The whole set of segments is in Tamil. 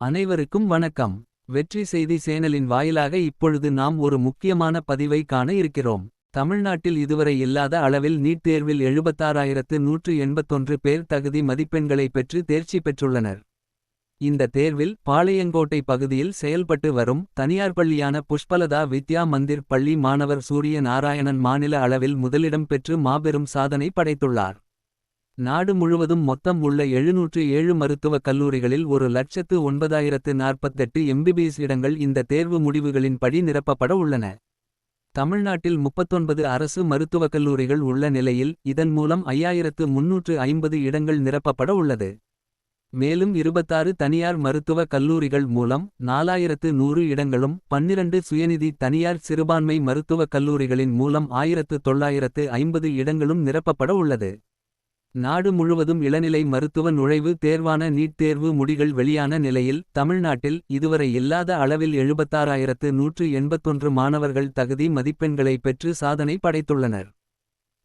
அனைவருக்கும் வணக்கம். வெற்றி செய்தி சேனலின் வாயிலாக இப்பொழுது நாம் ஒரு முக்கியமான பதிவை காண இருக்கிறோம். தமிழ்நாட்டில் இதுவரை இல்லாத அளவில் நீட் தேர்வில் எழுபத்தாறாயிரத்து நூற்று எண்பத்தொன்று பேர் தகுதி மதிப்பெண்களை பெற்று தேர்ச்சி பெற்றுள்ளனர். இந்த தேர்வில் பாளையங்கோட்டை பகுதியில் செயல்பட்டு வரும் தனியார் பள்ளியான புஷ்பலதா வித்யா மந்திர் பள்ளி மாணவர் சூரிய நாராயணன் மாநில அளவில் முதலிடம் பெற்று மாபெரும் சாதனை படைத்துள்ளார். நாடு முழுவதும் மொத்தம் உள்ள எழுநூற்று ஏழு மருத்துவக் கல்லூரிகளில் ஒரு லட்சத்து ஒன்பதாயிரத்து நாற்பத்தெட்டு எம்பிபிஎஸ் இடங்கள் இந்த தேர்வு முடிவுகளின் படி நிரப்பப்பட உள்ளன. தமிழ்நாட்டில் முப்பத்தொன்பது அரசு மருத்துவக் கல்லூரிகள் உள்ள நிலையில் இதன் மூலம் ஐயாயிரத்து முன்னூற்று ஐம்பது இடங்கள் நிரப்பப்பட உள்ளது. மேலும் இருபத்தாறு தனியார் மருத்துவக் கல்லூரிகள் மூலம் நாலாயிரத்து நூறு இடங்களும் பன்னிரண்டு சுயநிதி தனியார் சிறுபான்மை மருத்துவக் கல்லூரிகளின் மூலம் ஆயிரத்து தொள்ளாயிரத்து ஐம்பது இடங்களும் நிரப்பப்பட உள்ளது. நாடு முழுவதும் இளநிலை மருத்துவ நுழைவு தேர்வான நீட் தேர்வு முடிகள் வெளியான நிலையில் தமிழ்நாட்டில் இதுவரை இல்லாத அளவில் எழுபத்தாறாயிரத்து நூற்று எண்பத்தொன்று மாணவர்கள் தகுதி மதிப்பெண்களை பெற்று சாதனை படைத்துள்ளனர்.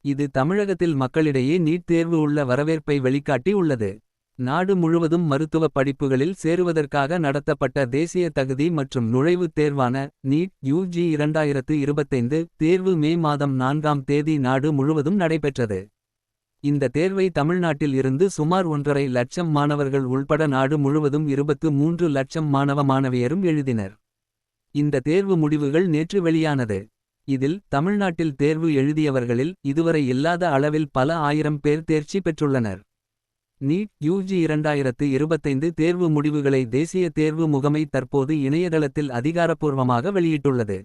இது தமிழகத்தில் மக்களிடையே நீட் தேர்வு உள்ள வரவேற்பை வெளிக்காட்டி உள்ளது. நாடு முழுவதும் மருத்துவ படிப்புகளில் சேருவதற்காக நடத்தப்பட்ட தேசிய தகுதி மற்றும் நுழைவுத் தேர்வான நீட் யூஜி இரண்டாயிரத்து இருபத்தைந்து தேர்வு மே மாதம் நான்காம் தேதி நாடு முழுவதும் நடைபெற்றது. இந்த தேர்வை தமிழ்நாட்டில் இருந்து சுமார் ஒன்றரை லட்சம் மாணவர்கள் உள்பட நாடு முழுவதும் இருபத்து மூன்று லட்சம் மாணவ மாணவியரும் எழுதினர். இந்த தேர்வு முடிவுகள் நேற்று வெளியானது. இதில் தமிழ்நாட்டில் தேர்வு எழுதியவர்களில் இதுவரை இல்லாத அளவில் பல ஆயிரம் பேர் தேர்ச்சி பெற்றுள்ளனர். நீட் யூஜி இரண்டாயிரத்து இருபத்தைந்து தேர்வு முடிவுகளை தேசிய தேர்வு முகமை தற்போது இணையதளத்தில் அதிகாரப்பூர்வமாக வெளியிட்டுள்ளது.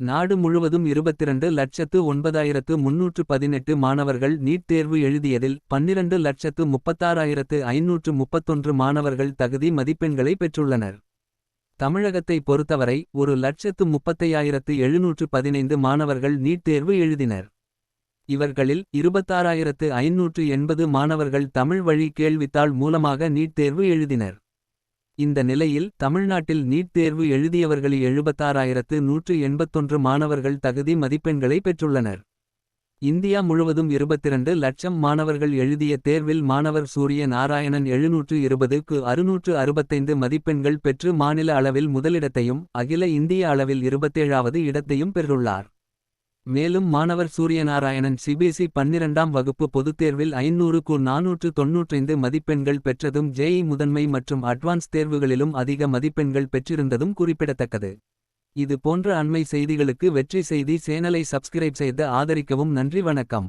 நாடு முழுவதும் இருபத்திரண்டு லட்சத்து ஒன்பதாயிரத்து முன்னூற்று பதினெட்டு மாணவர்கள் நீட் தேர்வு எழுதியதில் பன்னிரண்டு லட்சத்து முப்பத்தாறாயிரத்து ஐநூற்று முப்பத்தொன்று மாணவர்கள் தகுதி மதிப்பெண்களை பெற்றுள்ளனர். தமிழகத்தை பொறுத்தவரை ஒரு லட்சத்து முப்பத்தையாயிரத்து எழுநூற்று பதினைந்து மாணவர்கள் நீட் தேர்வு எழுதினர். இவர்களில் இருபத்தாறாயிரத்து ஐநூற்று எண்பது மாணவர்கள் தமிழ் வழி கேள்வித்தாள் மூலமாக நீட் தேர்வு எழுதினர். இந்த நிலையில் தமிழ்நாட்டில் நீட் தேர்வு எழுதியவர்களில் எழுபத்தாறாயிரத்து நூற்று எண்பத்தொன்று மாணவர்கள் தகுதி மதிப்பெண்களை பெற்றுள்ளனர். இந்தியா முழுவதும் இருபத்திரண்டு லட்சம் மாணவர்கள் எழுதிய தேர்வில் மாணவர் சூரிய நாராயணன் எழுநூற்று இருபதுக்கு அறுநூற்று அறுபத்தைந்து மதிப்பெண்கள் பெற்று மாநில அளவில் முதலிடத்தையும் அகில இந்திய அளவில் இருபத்தேழாவது இடத்தையும் பெற்றுள்ளார். மேலும் மாணவர் சூரியநாராயணன் சிபிஎஸ்இ பன்னிரண்டாம் வகுப்பு பொதுத் தேர்வில் ஐநூறுக்கு நானூற்று தொன்னூற்றைந்து மதிப்பெண்கள் பெற்றதும் ஜேஇ முதன்மை மற்றும் அட்வான்ஸ் தேர்வுகளிலும் அதிக மதிப்பெண்கள் பெற்றிருந்ததும் குறிப்பிடத்தக்கது. இது போன்ற அண்மை செய்திகளுக்கு வெற்றி செய்தி சேனலை சப்ஸ்கிரைப் செய்து ஆதரிக்கவும் நன்றி வணக்கம்.